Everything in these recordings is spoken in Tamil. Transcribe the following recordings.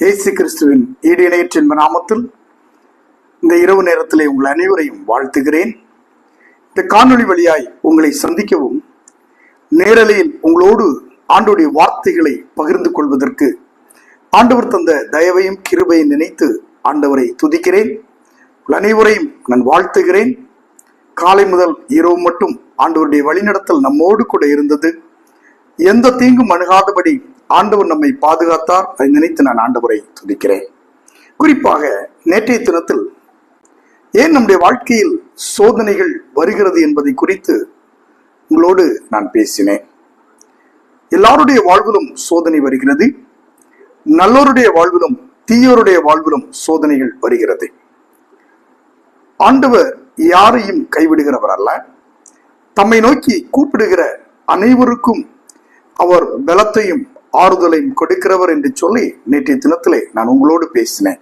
இயேசு கிறிஸ்துவின் ஈடு இணையற்றின் நாமத்தில் இந்த இரவு நேரத்திலே உங்கள் அனைவரையும் வாழ்த்துகிறேன். இந்த காணொளி வழியாய் உங்களை சந்திக்கவும் நேரலையில் உங்களோடு ஆண்டுடைய வார்த்தைகளை பகிர்ந்து கொள்வதற்கு ஆண்டவர் தந்த தயவையும் கிருபையும் நினைத்து ஆண்டவரை துதிக்கிறேன். உங்கள் அனைவரையும் நான் வாழ்த்துகிறேன். காலை முதல் இரவு மட்டும் ஆண்டவருடைய வழிநடத்தல் நம்மோடு கூட இருந்தது. எந்த தீங்கும் அணுகாதபடி ஆண்டவர் நம்மை பாதுகாத்தார். அதை நினைத்து நான் ஆண்டவரை துதிக்கிறேன். குறிப்பாக நேற்றைய தினத்தில் ஏன் நம்முடைய வாழ்க்கையில் சோதனைகள் வருகிறது என்பதை குறித்து உங்களோடு நான் பேசினேன். எல்லாருடைய வாழ்விலும் சோதனை வருகிறது. நல்லோருடைய வாழ்விலும் தீயோருடைய வாழ்விலும் சோதனைகள் வருகிறது. ஆண்டவர் யாரையும் கைவிடுகிறவர் அல்ல. தம்மை நோக்கி கூப்பிடுகிற அனைவருக்கும் அவர் பலத்தையும் ஆறுதலையும் கொடுக்கிறவர் என்று சொல்லி நேற்றைய தினத்திலே நான் உங்களோடு பேசினேன்.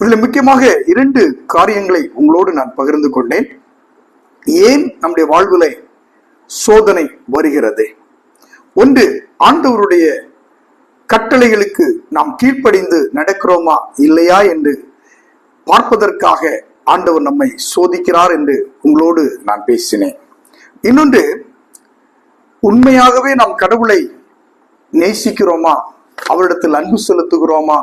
இதில் முக்கியமாக இரண்டு காரியங்களை உங்களோடு நான் பகிர்ந்து கொண்டேன். ஏன் நம்முடைய வாழ்வில் சோதனை வருகிறது? ஒன்று ஆண்டவருடைய கட்டளைகளுக்கு நாம் கீழ்ப்படிந்து நடக்கிறோமா இல்லையா என்று பார்ப்பதற்காக ஆண்டவர் நம்மை சோதிக்கிறார் என்று உங்களோடு நான் பேசினேன். இன்னொன்று உண்மையாகவே நாம் கடவுளை நேசிக்கிறோமா? அவரிடத்தில் அன்பு செலுத்துகிறோமா?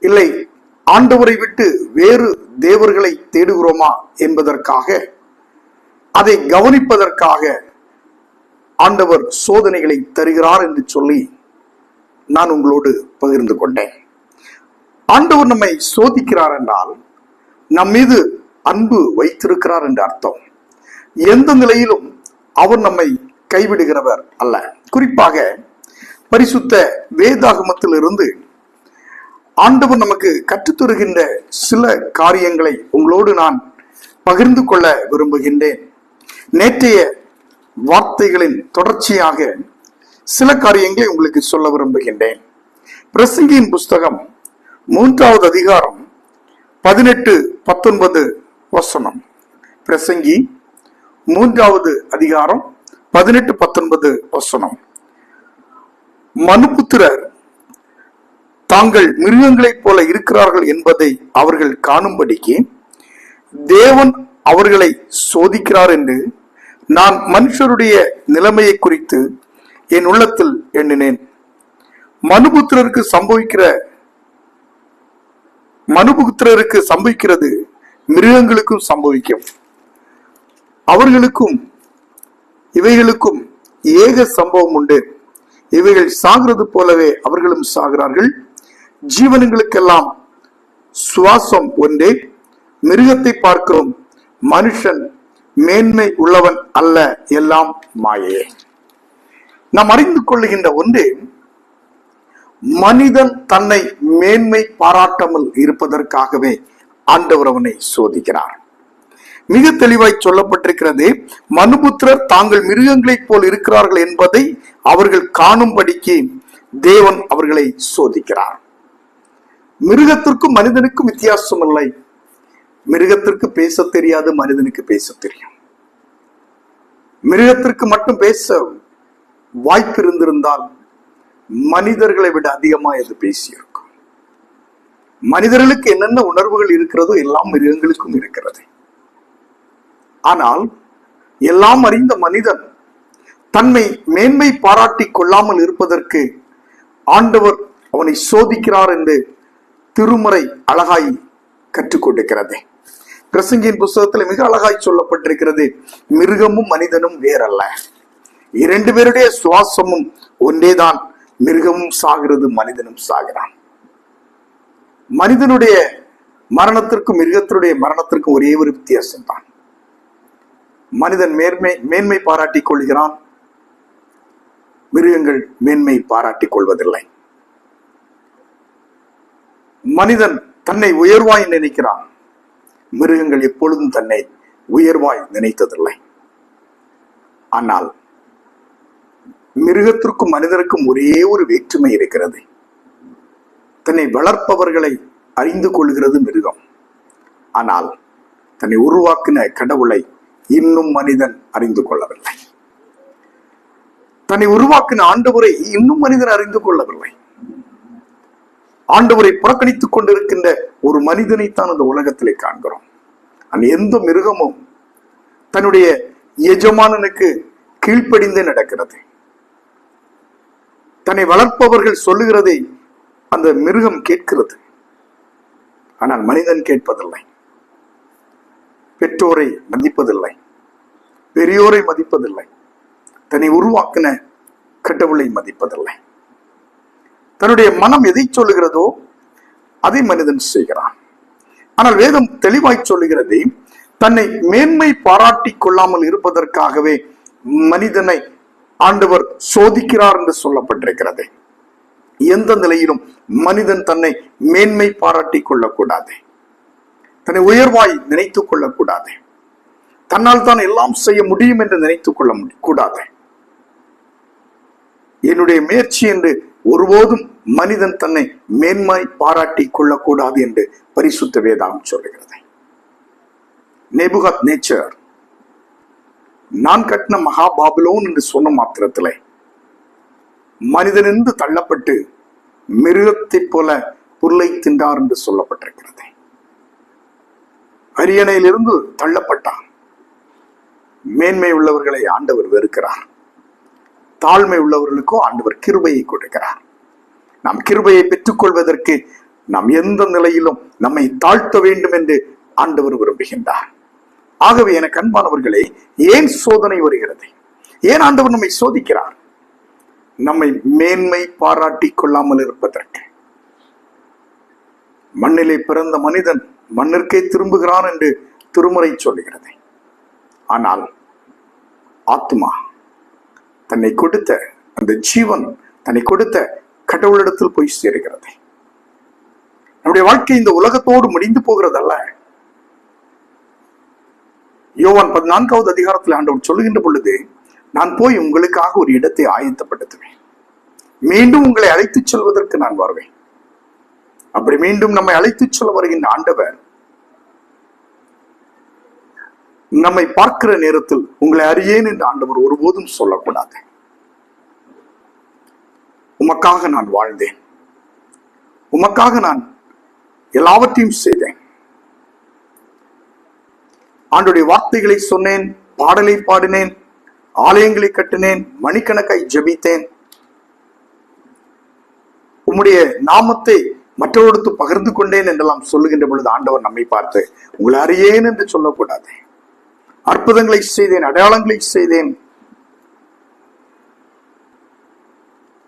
இல்லை ஆண்டவரை விட்டு வேறு தேவர்களை தேடுகிறோமா என்பதற்காக அதை கவனிப்பதற்காக ஆண்டவர் சோதனைகளை தருகிறார் என்று சொல்லி நான் உங்களோடு பகிர்ந்து கொண்டேன். ஆண்டவர் நம்மை சோதிக்கிறார் என்றால் நம் மீது அன்பு வைத்திருக்கிறார் என்று அர்த்தம். எந்த நிலையிலும் அவர் நம்மை கைவிடுகிறவர் அல்ல. குறிப்பாக பரிசுத்த வேதாகமத்திலிருந்து ஆண்டவர் நமக்கு கற்றுத்தருகின்ற சில காரியங்களை உங்களோடு நான் பகிர்ந்து கொள்ள விரும்புகின்றேன். நேற்றைய வார்த்தைகளின் தொடர்ச்சியாக சில காரியங்களை உங்களுக்கு சொல்ல விரும்புகின்றேன். பிரசங்கியின் புஸ்தகம் மூன்றாவது அதிகாரம் பதினெட்டு பத்தொன்பது வசனம். பிரசங்கி மூன்றாவது அதிகாரம் பதினெட்டு பத்தொன்பது வசனம். மனுபுத்திரர். தாங்கள் மிருகங்களைப் போல இருக்கிறார்கள் என்பதை அவர்கள் காணும்படிக்கு தேவன் அவர்களை சோதிக்கிறார் என்று நான் மனுஷருடைய நிலைமையை குறித்து என் உள்ளத்தில் எண்ணினேன். மனுபுத்திரருக்கு சம்பவிக்கிற மனுபுத்திரருக்கு சம்பவிக்கிறது மிருகங்களுக்கும் சம்பவிக்கும். அவர்களுக்கும் இவைகளுக்கும் ஏக சம்பவம் உண்டு. இவைகள் சாகிறது போலவே அவர்களும் சாகிறார்கள். ஜீவனங்களுக்கெல்லாம் சுவாசம் ஒன்றே. மிருகத்தை பார்க்கிறோம் மனுஷன் மேன்மை உள்ளவன் அல்ல எல்லாம் மாயே நாம் அறிந்து கொள்ளுகின்ற ஒன்றே மனிதன் தன்னை மேன்மை பாராட்டாமல் இருப்பதற்காகவே ஆண்டவர் அவனை சோதிக்கிறார். மிக தெளிவாய் சொல்லப்பட்டிருக்கிறது. மனுபுத்திரர் தாங்கள் மிருகங்களைப் போல் இருக்கிறார்கள் என்பதை அவர்கள் காணும்படிக்கு தேவன் அவர்களை சோதிக்கிறார். மிருகத்திற்கும் மனிதனுக்கும் வித்தியாசம் இல்லை மிருகத்திற்கு பேச தெரியாது மனிதனுக்கு பேச தெரியும். மிருகத்திற்கு மட்டும் பேச வாய்ப்பு இருந்திருந்தால் மனிதர்களை விட அதிகமா இது பேசியிருக்கும்? மனிதர்களுக்கு என்னென்ன உணர்வுகள் இருக்கிறதோ எல்லாம் மிருகங்களுக்கும் இருக்கிறது. ஆனால் எல்லாம் அறிந்த மனிதன் தன்னை மேன்மை பாராட்டி கொள்ளாமல் இருப்பதற்கு ஆண்டவர் அவனை சோதிக்கிறார் என்று திருமறை அழகாய் கற்றுக்கொண்டிருக்கிறது பிரசங்கியின் புஸ்தகத்தில் மிக அழகாய் சொல்லப்பட்டிருக்கிறது மிருகமும் மனிதனும் வேறல்ல. இரண்டு பேருடைய சுவாசமும் ஒன்றேதான். மிருகமும் சாகிறது மனிதனும் சாகிறான். மனிதனுடைய மரணத்திற்கும் மிருகத்தினுடைய மரணத்திற்கும் ஒரே ஒரு வித்தியாசம் தான் மனிதன் மேன்மை மேன்மை பாராட்டிக் கொள்கிறான். மிருகங்கள் மேன்மை பாராட்டிக் கொள்வதில்லை. மனிதன் தன்னை உயர்வாய் நினைக்கிறான். மிருகங்கள் எப்பொழுதும் தன்னை உயர்வாய் நினைத்ததில்லை. ஆனால் மிருகத்திற்கும் மனிதருக்கும் ஒரே ஒரு வேற்றுமை இருக்கிறது. தன்னை வளர்ப்பவர்களை அறிந்து கொள்கிறது மிருகம். ஆனால் தன்னை உருவாக்கின கடவுளை இன்னும் மனிதன் அறிந்து கொள்ளவில்லை. தன்னை உருவாக்கின ஆண்டவரை இன்னும் மனிதன் அறிந்து கொள்ளவில்லை. ஆண்டவரை புறக்கணித்துக் கொண்டிருக்கின்ற ஒரு மனிதனைத்தான் அந்த உலகத்திலே காண்கிறோம். அந்த எந்த மிருகமும் தன்னுடைய எஜமானனுக்கு கீழ்ப்படிந்தே நடக்கிறது. தன்னை வளர்ப்பவர்கள் சொல்லுகிறதை அந்த மிருகம் கேட்கிறது. ஆனால் மனிதன் கேட்பதில்லை. பெற்றோரை மதிப்பதில்லை பெரியோரை மதிப்பதில்லை. தன்னை உருவாக்கின கடவுளை மதிப்பதில்லை. தன்னுடைய மனம் எதை சொல்லுகிறதோ அதை மனிதன் செய்கிறான். ஆனால் வேதம் தெளிவாய் சொல்லுகிறது தன்னை மேன்மை பாராட்டிக் கொள்ளாமல் இருப்பதற்காகவே மனிதனை ஆண்டவர் சோதிக்கிறார் என்று சொல்லப்பட்டிருக்கிறது. எந்த நிலையிலும் மனிதன் தன்னை மேன்மை பாராட்டிக் கொள்ளக்கூடாது. தன்னை உயர்வாய் நினைத்துக் கொள்ளக்கூடாது. தன்னால் தான் எல்லாம் செய்ய முடியும் என்று நினைத்துக் கொள்ள கூடாது. என்னுடைய முயற்சி என்று ஒருபோதும் மனிதன் தன்னை மேன்மை பாராட்டி கொள்ளக்கூடாது என்று பரிசுத்த வேதாகம் சொல்லுகிறது. நெபுகத் நேச்சர் நான் கட்டின மகாபாபுலோன் என்று சொன்ன மாத்திரத்திலே மனிதனிருந்து தள்ளப்பட்டு மிருகத்தைப் போல புல்லை தின்றார் என்று சொல்லப்பட்டிருக்கிறது. அரியணையிலிருந்து தள்ளப்பட்டான். மேன்மை உள்ளவர்களை ஆண்டவர் வெறுக்கிறார். தாழ்மை உள்ளவர்களுக்கோ ஆண்டவர் கிருபையை கொடுக்கிறார். நாம் கிருபையை பெற்றுக்கொள்வதற்கு நாம் எந்த நிலையிலும் நம்மை தாழ்த்த வேண்டும் என்று ஆண்டவர் விரும்புகின்றார். ஆகவே எனக்கு அன்பானவர்களே ஏன் சோதனை வருகிறது? ஏன் ஆண்டவர் நம்மை சோதிக்கிறார்? நம்மை மேன்மை பாராட்டிக் கொள்ளாமல் இருப்பதற்கு. மண்ணிலே பிறந்த மனிதன் மண்ணிற்கே திரும்புகிறான் என்று திருமுறை சொல்லுகிறது. ஆனால் ஆத்மா தன்னை கொடுத்த அந்த ஜீவன் தன்னை கொடுத்த கடவுளிடத்தில் போய் சேருகிறது. நம்முடைய வாழ்க்கை இந்த உலகத்தோடு முடிந்து போகிறதல்ல. யோவான் பதினான்காவது அதிகாரத்தில் ஆண்டவன் சொல்லுகின்ற பொழுது நான் போய் உங்களுக்காக ஒரு இடத்தை ஆயத்தப்படுத்துவேன். மீண்டும் உங்களை அழைத்துச் செல்வதற்கு நான் வருவேன். அப்படி மீண்டும் நம்மை அழைத்துச் செல்ல வருகின்ற ஆண்டவர் நம்மை பார்க்கிற நேரத்தில் உங்களை அறியேன் என்று ஆண்டவர் ஒருபோதும் சொல்லக்கூடாது. உமக்காக நான் வாழ்ந்தேன். உமக்காக நான் எல்லாவற்றையும் செய்தேன். ஆண்டுடைய வார்த்தைகளை சொன்னேன் பாடலை பாடினேன் ஆலயங்களை கட்டினேன் மணிக்கணக்காய் ஜெபித்தேன். உம்முடைய நாமத்தை மற்றவர்களுக்கு பகிர்ந்து கொண்டேன் என்றெல்லாம் சொல்லுகின்ற பொழுது ஆண்டவர் நம்மை பார்த்து உங்களை அறியேன் என்று சொல்லக்கூடாது. அற்புதங்களை செய்தேன் அடையாளங்களை செய்தேன்.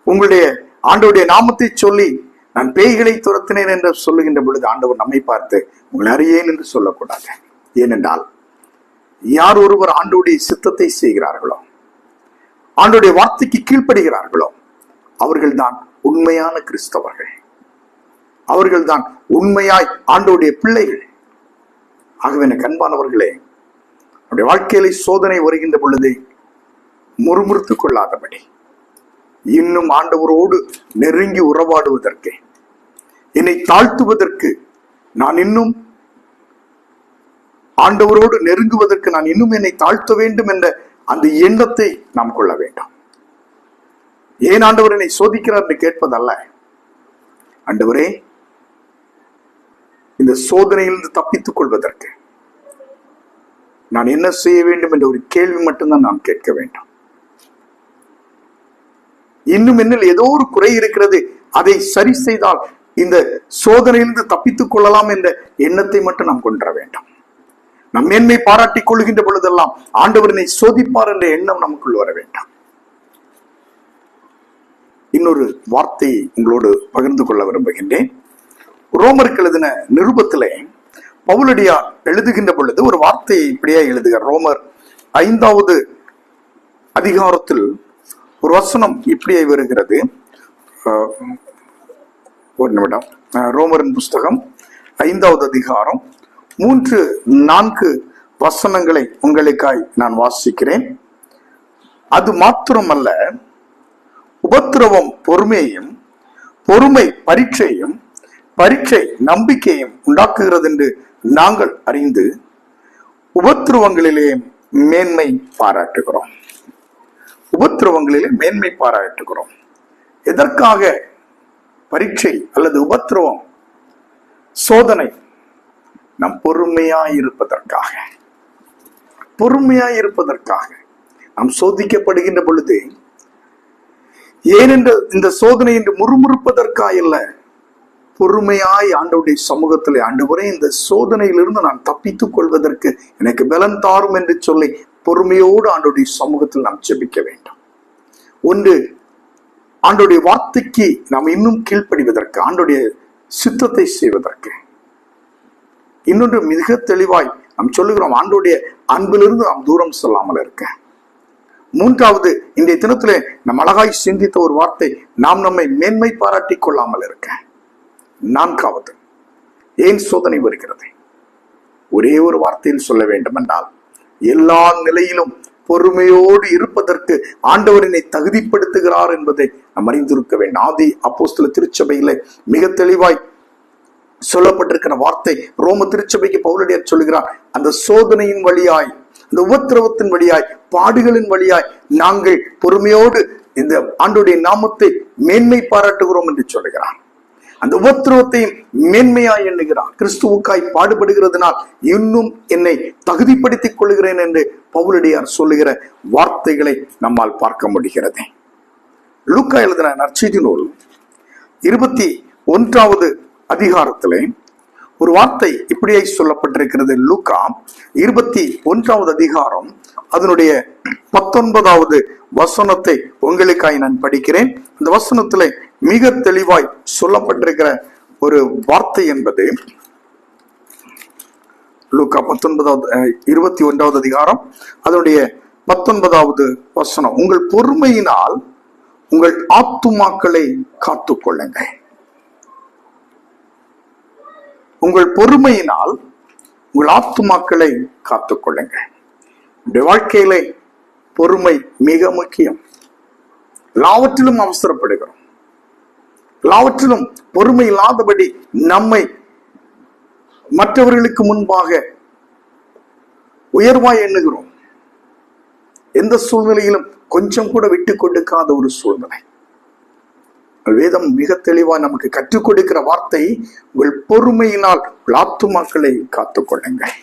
உங்களுடைய ஆண்டவுடைய நாமத்தை சொல்லி நான் பேய்களை துரத்தினேன் என்று சொல்லுகின்ற பொழுது ஆண்டவர் நம்மை பார்த்து உங்களை அறியேன் என்று சொல்லக்கூடாது. ஏனென்றால் யார் ஒருவர் ஆண்டோடைய சித்தத்தை செய்கிறார்களோ ஆண்டோடைய வார்த்தைக்கு கீழ்ப்படுகிறார்களோ அவர்கள்தான் உண்மையான கிறிஸ்தவர்கள். அவர்கள்தான் உண்மையாய் ஆண்டோடைய பிள்ளைகள். ஆகவே எனக்கு அன்பானவர்களே நம்முடைய வாழ்க்கையில சோதனை வருகின்ற பொழுது முறுமுறுத்துக் கொள்ளாதபடி இன்னும் ஆண்டவரோடு நெருங்கி உறவாடுவதற்கு என்னை தாழ்த்துவதற்கு நான் இன்னும் ஆண்டவரோடு நெருங்குவதற்கு நான் இன்னும் என்னை தாழ்த்த வேண்டும் என்ற அந்த எண்ணத்தை நாம் கொள்ள வேண்டும். ஏன் ஆண்டவர் என்னை சோதிக்கிறார் என்று கேட்பதல்ல. ஆண்டவரே இந்த சோதனையிலிருந்து தப்பித்துக் கொள்வதற்கு நான் என்ன செய்ய வேண்டும் என்ற ஒரு கேள்வி மட்டும்தான் நாம் கேட்க வேண்டும். இன்னும் என்னில் ஏதோ ஒரு குறை இருக்கிறது. அதை சரி செய்தால் இந்த சோதனையிலிருந்து தப்பித்துக் கொள்ளலாம் என்ற எண்ணத்தை மட்டும் நாம் கொண்டு வேண்டும். நம் மேன்மை பாராட்டிக் கொள்கின்ற பொழுதெல்லாம் ஆண்டவரனை சோதிப்பார் என்ற எண்ணம் நமக்குள் வர வேண்டாம். இன்னொரு வார்த்தையை உங்களோடு பகிர்ந்து கொள்ள விரும்புகின்றேன். ரோமருக்கு எழுதின நிருபத்திலே பவுலடியார் எழுதுகின்ற பொழுது ஒரு வார்த்தையை இப்படியே எழுதுகிறார். ரோமர் ஐந்தாவது அதிகாரத்தில் ஒரு வசனம் இப்படியே வருகிறது. ஒரு நிமிடம். ரோமரின் புஸ்தகம் ஐந்தாவது அதிகாரம் மூன்று நான்கு வசனங்களை உங்களுக்காய் நான் வாசிக்கிறேன். அது மாத்திரமல்ல உபத்திரவம் பொறுமையையும் பொறுமை பரீட்சையும் பரீட்சை நம்பிக்கையும் உண்டாக்குகிறது என்று நாங்கள் அறிந்து உபத்திரவங்களிலே மேன்மை பாராட்டுகிறோம். உபத்திரவங்களிலே மேன்மை பாராட்டுகிறோம். எதற்காக பரீட்சை அல்லது உபத்திரவம்? சோதனை. நம் பொறுமையாயிருப்பதற்காக இருப்பதற்காக. இருப்பதற்காக. நாம் சோதிக்கப்படுகின்ற பொழுது ஏனென்ற இந்த சோதனை என்று முறுமுறுப்பதற்காக இல்லை பொறுமையாய் ஆண்டவுடைய சமூகத்தில் ஆண்டவரே இந்த சோதனையிலிருந்து நான் தப்பித்துக் கொள்வதற்கு எனக்கு பலன் தாரும் என்று சொல்லி பொறுமையோடு ஆண்டோடைய சமூகத்தில் நாம் ஜெபிக்க வேண்டும். ஒன்று ஆண்டோடைய வார்த்தைக்கு நாம் இன்னும் கீழ்ப்படிவதற்கு ஆண்டோடைய சித்தத்தை செய்வதற்கு. இன்னொன்று மிக தெளிவாய் நாம் சொல்லுகிறோம் ஆண்டோடைய அன்பிலிருந்து நாம் தூரம் செல்லாமல் இருக்க. மூன்றாவது இன்றைய தினத்திலே நம் அழகாய் சிந்தித்த ஒரு வார்த்தை நாம் நம்மை மேன்மை பாராட்டி கொள்ளாமல் இருக்கேன் நான்காவது ஏன் சோதனை வருகிறது? ஒரே ஒரு வார்த்தையில் சொல்ல வேண்டும் என்றால் எல்லா நிலையிலும் பொறுமையோடு இருப்பதற்கு ஆண்டவரினை தகுதிப்படுத்துகிறார் என்பதை நாம் அறிந்திருக்க வேண்டும். ஆதி அப்போஸ்தல திருச்சபையில மிக தெளிவாய் சொல்லப்பட்டிருக்கிற வார்த்தை ரோம திருச்சபைக்கு பவுலடியார் சொல்லுகிறார் அந்த சோதனையின் வழியாய் அந்த உபத்திரவத்தின் வழியாய் பாடுகளின் வழியாய் நாங்கள் பொறுமையோடு இந்த ஆண்டுடைய நாமத்தை மேன்மை பாராட்டுகிறோம் என்று சொல்லுகிறார். அந்த உபத்திரவத்தையும் மேன்மையாய் எண்ணுகிறார். கிறிஸ்துவுக்காய் பாடுபடுகிறதுனால் இன்னும் என்னை தகுதிப்படுத்திக் கொள்கிறேன் என்று பவுலடியார் சொல்லுகிற வார்த்தைகளை நம்மால் பார்க்க முடிகிறது. லுக்கா எழுதின நற்செய்தி நூல் இருபத்தி ஒன்றாவது அதிகாரத்திலே ஒரு வார்த்தை இப்படியாய் சொல்லப்பட்டிருக்கிறது. லூக்கா இருபத்தி ஒன்றாவது அதிகாரம் அதனுடைய பத்தொன்பதாவது வசனத்தை உங்களுக்காய் நான் படிக்கிறேன். அந்த வசனத்திலே மிக தெளிவாய் சொல்லப்பட்டிருக்கிற ஒரு வார்த்தை என்பது லூக்கா பத்தொன்பதாவது இருபத்தி ஒன்றாவது அதிகாரம் அதனுடைய பத்தொன்பதாவது வசனம். உங்கள் பொறுமையினால் உங்கள் ஆத்துமாக்களை காத்துக் கொள்ளுங்க உங்கள் பொறுமையினால் உங்கள் ஆத்துமாக்களை காத்துக் கொள்ளுங்க நம்முடைய வாழ்க்கையிலே பொறுமை மிக முக்கியம். எல்லாவற்றிலும் அவசரப்படுகிறோம். எல்லாவற்றிலும் பொறுமை இல்லாதபடி நம்மை மற்றவர்களுக்கு முன்பாக உயர்வாய் எண்ணுகிறோம். எந்த சூழ்நிலையிலும் கொஞ்சம் கூட விட்டு கொடுக்காத ஒரு சூழ்நிலை. வேதம் மிக தெளிவா நமக்கு கற்றுக் கொடுக்கிற வார்த்தை உங்கள் பொறுமையினால் உங்கள் ஆத்துமாக்களை காத்துக் கொள்ளுங்கள்.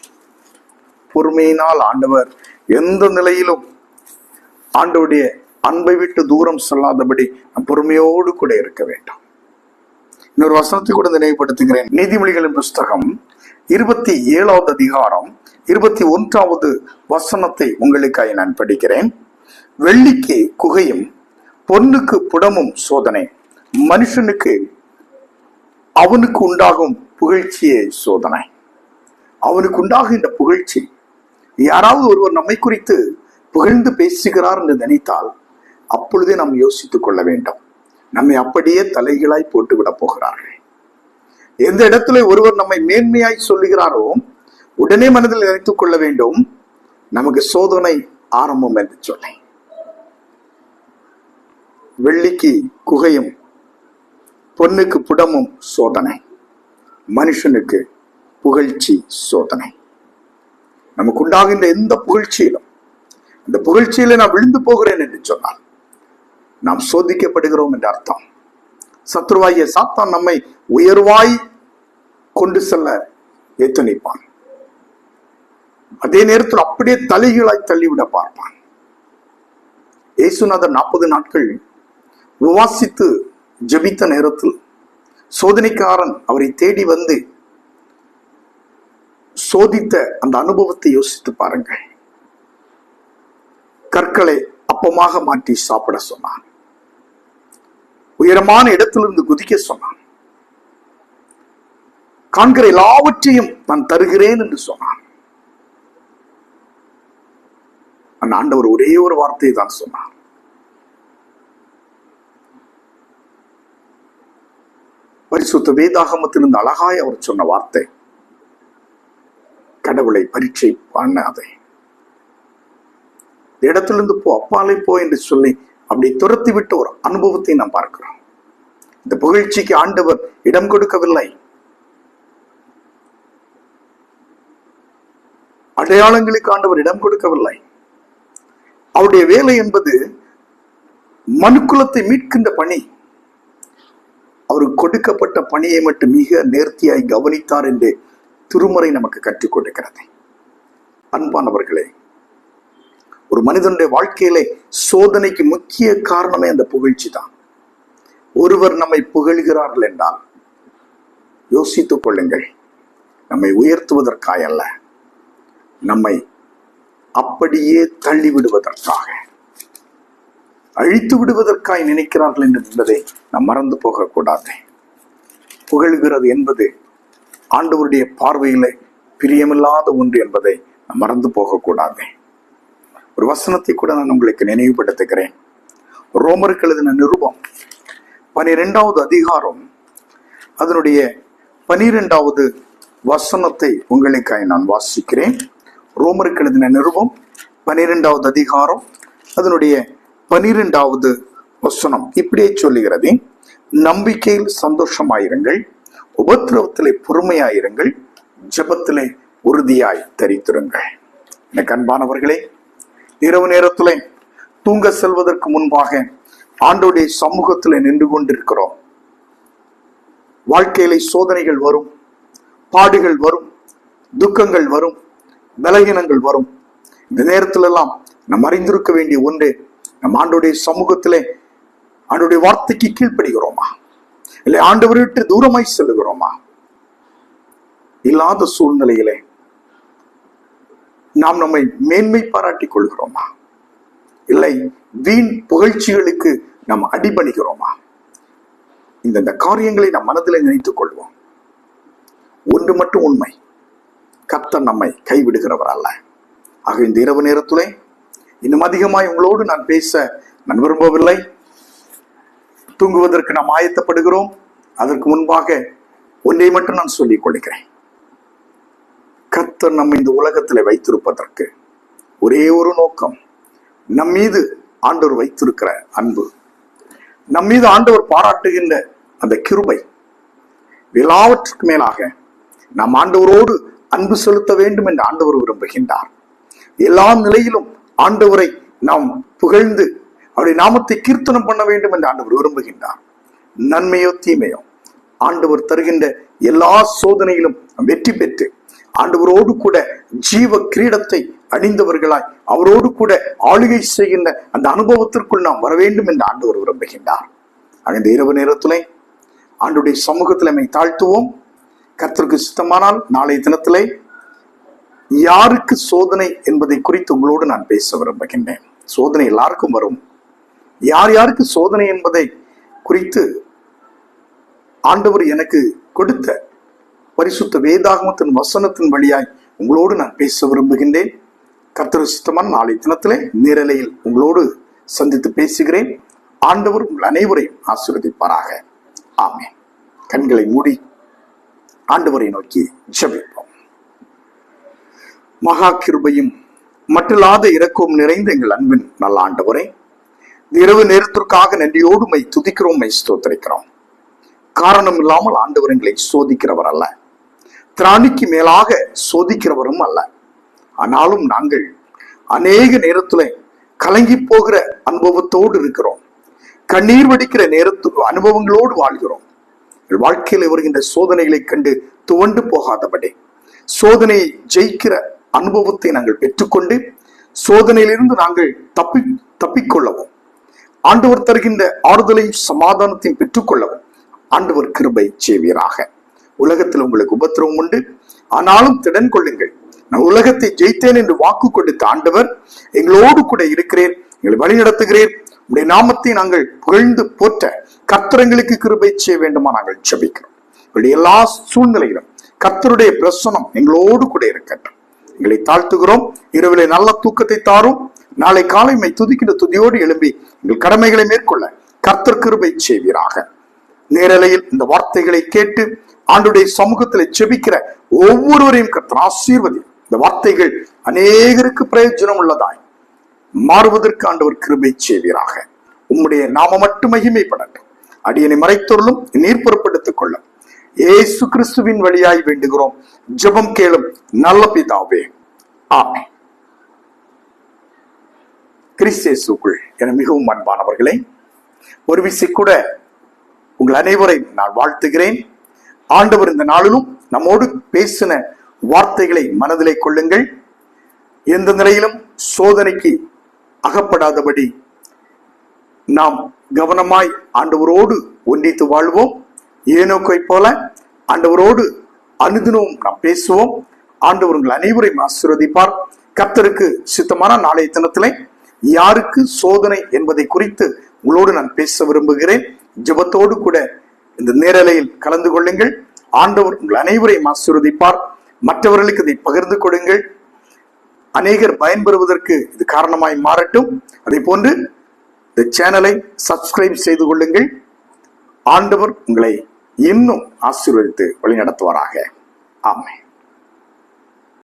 பொறுமையினால் ஆண்டவர் எந்த நிலையிலும் ஆண்டவுடைய அன்பை விட்டு தூரம் செல்லாதபடி பொறுமையோடு கூட இருக்க வேண்டும். இன்னொரு வசனத்தை கூட நினைவுபடுத்துகிறேன். நீதிமொழிகளின் புஸ்தகம் இருபத்தி ஏழாவது அதிகாரம் இருபத்தி ஒன்றாவது வசனத்தை உங்களுக்காக நான் படிக்கிறேன். வெள்ளிக்கு குகையும் பொண்ணுக்கு புடமும் சோதனை. மனுஷனுக்கு அவனுக்கு உண்டாகும் புகழ்ச்சியே சோதனை. அவனுக்கு உண்டாகின்ற புகழ்ச்சி. யாராவது ஒருவர் நம்மை குறித்து புகழ்ந்து பேசுகிறார் என்று நினைத்தால் அப்பொழுதே நாம் யோசித்துக் கொள்ள வேண்டும். நம்மை அப்படியே தலைகளாய் போட்டுவிடப் போகிறார்கள். எந்த இடத்துல ஒருவர் நம்மை மேன்மையாய் சொல்லுகிறாரோ உடனே மனதில் நினைத்துக் கொள்ள வேண்டும் நமக்கு சோதனை ஆரம்பம் என்று சொன்னேன் வெள்ளிக்கு குகையும் பொண்ணுக்கு புடமும் சோதனை மனுஷனுக்கு புகழ்ச்சி சோதனை. நமக்கு உண்டாகின்ற எந்த புகழ்ச்சியிலும் இந்த புகழ்ச்சியில நான் விழுந்து போகிறேன் என்று சொன்னால் நாம் சோதிக்கப்படுகிறோம் என்ற அர்த்தம். சத்ருவாகிய சாத்தான் நம்மை உயர்வாய் கொண்டு செல்ல எத்தனைப்பான் அதே நேரத்தில் அப்படியே தலைகளாய் தள்ளிவிட பார்ப்பான். இயேசுநாதர் நாற்பது நாட்கள் விவாசித்து ஜெபித்த நேரத்தில் சோதனைக்காரன் அவரை தேடி வந்து சோதித்த அந்த அனுபவத்தை யோசித்து பாருங்கள். கற்களை அப்பமாக மாற்றி சாப்பிட சொன்னான். உயரமான இடத்திலிருந்து குதிக்க சொன்னான். காண்கிற எல்லாவற்றையும் நான் தருகிறேன் என்று சொன்னான். அந்த ஆண்டவர் ஒரே ஒரு வார்த்தையை தான் சொன்னார். பரிசுத்த வேதாகமத்திலிருந்து அழகாய் அவர் சொன்ன வார்த்தை கடவுளை பரீட்சை பண்ணாதே. இடத்திலிருந்து போ அப்பாலே போ என்று சொல்லி அப்படி துரத்தி விட்ட ஒரு அனுபவத்தை நாம் பார்க்கிறோம். இந்த புகழ்ச்சிக்கு ஆண்டவர் இடம் கொடுக்கவில்லை. அடையாளங்களுக்கு ஆண்டவர் இடம் கொடுக்கவில்லை. அவருடைய வேலை என்பது மனுக்குலத்தை மீட்கின்ற பணி. அவருக்கு கொடுக்கப்பட்ட பணியை மட்டும் மிக நேர்த்தியாய் கவனித்தார் என்று திருமறை நமக்கு கற்றுக் கொடுக்கிறது. அன்பானவர்களே ஒரு மனிதனுடைய வாழ்க்கையிலே சோதனைக்கு முக்கிய காரணமே அந்த புகழ்ச்சி தான் ஒருவர் நம்மை புகழ்கிறார்கள் என்றால் யோசித்துக் கொள்ளுங்கள் நம்மை உயர்த்துவதற்காயல்ல நம்மை அப்படியே தள்ளிவிடுவதற்காக. அழித்து விடுவதற்காய் நினைக்கிறார்கள் என்பதை நாம் மறந்து போகக்கூடாது. புகழ்கிறது என்பது ஆண்டவருடைய பார்வையிலே பிரியமில்லாத ஒன்று என்பதை நாம் மறந்து போகக்கூடாது. ஒரு வசனத்தை கூட நான் உங்களுக்கு நினைவுபடுத்துகிறேன். ரோமருக்கு எழுதின நிருபம் பனிரெண்டாவது அதிகாரம் அதனுடைய பனிரெண்டாவது வசனத்தை உங்களுக்காக நான் வாசிக்கிறேன். ரோமருக்கு எழுதின நிருபம் பனிரெண்டாவது அதிகாரம் அதனுடைய பனிரெண்டாவது வசனம் இப்படியே சொல்லுகிறது. நம்பிக்கையில் சந்தோஷமாயிருங்கள் உபத்திரவத்திலே பொறுமையாயிருங்கள் ஜபத்திலே உறுதியாய் தரித்திருங்கள். எனக்கு அன்பானவர்களே இரவு நேரத்துல தூங்க செல்வதற்கு முன்பாக ஆண்டோடைய சமூகத்துல நின்று கொண்டிருக்கிறோம். வாழ்க்கையில சோதனைகள் வரும் பாடுகள் வரும் துக்கங்கள் வரும் பலகீனங்கள் வரும். இந்த நேரத்துல எல்லாம் நாம் அறிந்திருக்க வேண்டிய ஒன்று நம் ஆண்டோடைய சமூகத்திலே ஆண்டுடைய வார்த்தைக்கு கீழ்ப்படுகிறோமா? இல்லை ஆண்டவரை விட்டு தூரமாய் செல்லுகிறோமா? இல்லாத சூழ்நிலையிலே நாம் நம்மை மேன்மை பாராட்டிக் கொள்கிறோமா? இல்லை வீண் புகழ்ச்சிகளுக்கு நாம் அடிபணிகிறோமா? இந்த இந்த காரியங்களை நாம் மனதில் நினைத்துக் கொள்வோம். ஒன்று மட்டும் உண்மை. கர்த்தர் நம்மை கைவிடுகிறவர் அல்ல ஆக இந்த இரவு நேரத்திலே இன்னும் அதிகமாய் உங்களோடு நான் பேச நான் விரும்பவில்லை. தூங்குவதற்கு நாம் ஆயத்தப்படுகிறோம். அதற்கு முன்பாக ஒன்றை மட்டும் நான் சொல்லிக் கொடுக்கிறேன் கர்த்தர் நம்ம இந்த உலகத்தில் வைத்திருப்பதற்கு ஒரே ஒரு நோக்கம். நம் மீது ஆண்டவர் வைத்திருக்கிற அன்பு. நம் மீது ஆண்டவர் பாராட்டுகின்ற அந்த கிருபை. எல்லாவற்றுக்கு மேலாக நாம் ஆண்டவரோடு அன்பு செலுத்த வேண்டும் என்று ஆண்டவர் விரும்புகின்றார். எல்லா நிலையிலும் ஆண்டவரை நாம் புகழ்ந்து அவருடைய நாமத்தை கீர்த்தனம் பண்ண வேண்டும் என்று ஆண்டவர் விரும்புகின்றார். நன்மையோ தீமையோ ஆண்டவர் தருகின்ற எல்லா சோதனையிலும் வெற்றி பெற்று ஆண்டவரோடு கூட ஜீவ கிரீடத்தை அணிந்தவர்களாய் அவரோடு கூட ஆளுகை செய்கின்ற அந்த அனுபவத்திற்குள் நாம் வர வேண்டும் என்று ஆண்டவர் விரும்புகின்றார். அந்த இரவு நேரத்திலே ஆண்டுடைய சமூகத்தில் நம்மை தாழ்த்துவோம். கர்த்தருக்கு சித்தமானால் நாளைய தினத்திலே யாருக்கு சோதனை என்பதை குறித்து உங்களோடு நான் பேச விரும்புகின்றேன். சோதனை எல்லாருக்கும் வரும். யார் யாருக்கு சோதனை என்பதை குறித்து ஆண்டவர் எனக்கு கொடுத்த பரிசுத்த வேதாகமத்தின் வசனத்தின் வழியாய் உங்களோடு நான் பேச விரும்புகின்றேன். கர்த்தர் சுத்தமான நாளை தினத்திலே நேரலையில் உங்களோடு சந்தித்து பேசுகிறேன். ஆண்டவர் உங்கள் அனைவரையும் ஆசீர்வதிப்பாராக. ஆமே கண்களை மூடி ஆண்டவரை நோக்கி ஜபிப்போம். மகா கிருபையும் மட்டில்லாத இரக்கവും நிறைந்த எங்கள் அன்பின் நல்ல ஆண்டவரே இரவு நேரத்திற்காக நன்றியோடு மை துதிக்கிறோம் மை ஸ்தோத்திரிக்கிறோம். காரணம் இல்லாமல் ஆண்டவர் எங்களை சோதிக்கிறவர் அல்ல. திராணிக்கு மேலாக சோதிக்கிறவரும் அல்ல. ஆனாலும் நாங்கள் அநேக நேரத்துல கலங்கி போகிற அனுபவத்தோடு இருக்கிறோம். கண்ணீர் வடிக்கிற நேரத்து அனுபவங்களோடு வாழ்கிறோம். வாழ்க்கையில் வருகின்ற சோதனைகளை கண்டு துவண்டு போகாதபடி சோதனையை ஜெயிக்கிற அனுபவத்தை நாங்கள் பெற்றுக்கொண்டு சோதனையிலிருந்து நாங்கள் தப்பி தப்பிக்கொள்ளவும் ஆண்டவர் தருகின்ற ஆறுதலையும் சமாதானத்தையும் பெற்றுக்கொள்ளவும் ஆண்டவர் கிருபை செய்வீராக. உலகத்தில் உங்களுக்கு உபத்திரவம் உண்டு. ஆனாலும் திடன் கொள்ளுங்கள். நான் உலகத்தை ஜெயித்தேன் என்று வாக்கு கொடுத்த ஆண்டவர் எங்களோடு கூட இருக்கிறேன். எங்களை வழி நடத்துகிறேன். உடைய நாமத்தை நாங்கள் புகழ்ந்து போற்ற கர்த்தரங்களுக்கு கிருபை செய்ய வேண்டுமா நாங்கள் ஜபிக்கிறோம். உங்களுடைய எல்லா சூழ்நிலையிலும் கர்த்தருடைய பிரசனம் எங்களோடு கூட இருக்கட்டும். எங்களை தாழ்த்துகிறோம். இரவிலே நல்ல தூக்கத்தை தாரும். நாளை காலை மை துதிக்கின்ற துதியோடு எழும்பி எங்கள் கடமைகளை மேற்கொள்ள கர்த்தர் கிருபை செய்வீராக. நேரலையில் இந்த வார்த்தைகளை கேட்டு ஆண்டுடைய சமூகத்தில் செபிக்கிற ஒவ்வொருவரையும் கர்த்தர் ஆசீர்வதி இந்த வார்த்தைகள் அநேகருக்கு பிரயோஜனம் உள்ளதாய். மாறுவதற்கு ஆண்டவர் கிருபை செய்வீராக. உம்முடைய நாம மட்டும் மகிமைப்படட்டும். அடியனை மறைத்தொருளும் நீர் பொறுப்படுத்திக் கொள்ளும். ஏசு கிறிஸ்துவின் வழியாய் வேண்டுகிறோம். ஜெபம் கேளும் நல்ல பிதாவே. ஆமே கிறிஸ்தேசுக்குள் என மிகவும் அன்பானவர்களே ஒரு விசை கூட உங்கள் அனைவரையும் நான் வாழ்த்துகிறேன். ஆண்டவர் இந்த நாளிலும் நம்மோடு பேசின வார்த்தைகளை மனதிலே கொள்ளுங்கள். எந்த நிலையிலும் சோதனைக்கு அகப்படாதபடி நாம் கவனமாய் ஆண்டவரோடு ஒன்றித்து வாழ்வோம். ஏனோக்கை போல ஆண்டவரோடு அனுதினமும் நாம் பேசுவோம். ஆண்டவர் உங்கள் அனைவரையும் ஆசீர்வதிப்பார். கர்த்தருக்கு சித்தமான நாளைய தினத்திலே யாருக்கு சோதனை என்பதை குறித்து உங்களோடு நான் பேச விரும்புகிறேன். ஜபத்தோடு கூட இந்த நேரலையில் கலந்து கொள்ளுங்கள். ஆண்டவர் உங்கள் அனைவரையும் ஆசீர்வதிப்பார். மற்றவர்களுக்கு இதை பகிர்ந்து கொடுங்கள். அநேகர் பயன்பெறுவதற்கு இது காரணமாய் மாறட்டும். அதே போன்று இந்த சேனலை சப்ஸ்கிரைப் செய்து கொள்ளுங்கள். ஆண்டவர் உங்களை இன்னும் ஆசீர்வதித்து வழிநடத்துவாராக. ஆமாம்